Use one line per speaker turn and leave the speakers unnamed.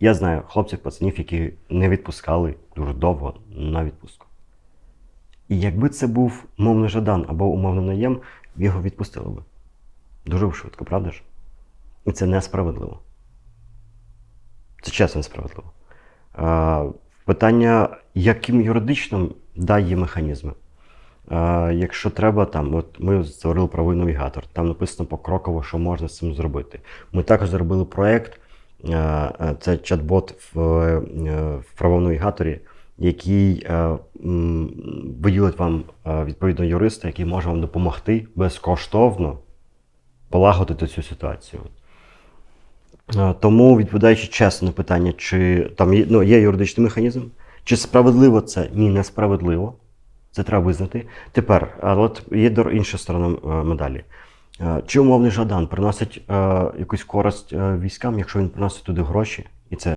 Я знаю хлопців, пацанів, які не відпускали дуже довго на відпустку. І якби це був умовний Жадан або умовний наєм, його відпустили би. Дуже швидко, правда ж? І це несправедливо. Це чесно несправедливо. А, питання, яким юридичним да, є механізми. А, якщо треба, там, от ми створили правовий навігатор, там написано покроково, що можна з цим зробити. Ми також зробили проєкт, це чат-бот в, е, в правовому навігаторі, який е, виділить вам е, відповідно юриста, який може вам допомогти безкоштовно полагодити цю ситуацію. Е, Тому, відповідаючи чесно на питання, чи там є, ну, є юридичний механізм, чи справедливо це? Ні, несправедливо. Це треба визнати. Тепер, а от є інша сторона е, медалі. Е, Чи умовний Жадан приносить е, якусь користь е, військам, якщо він приносить туди гроші,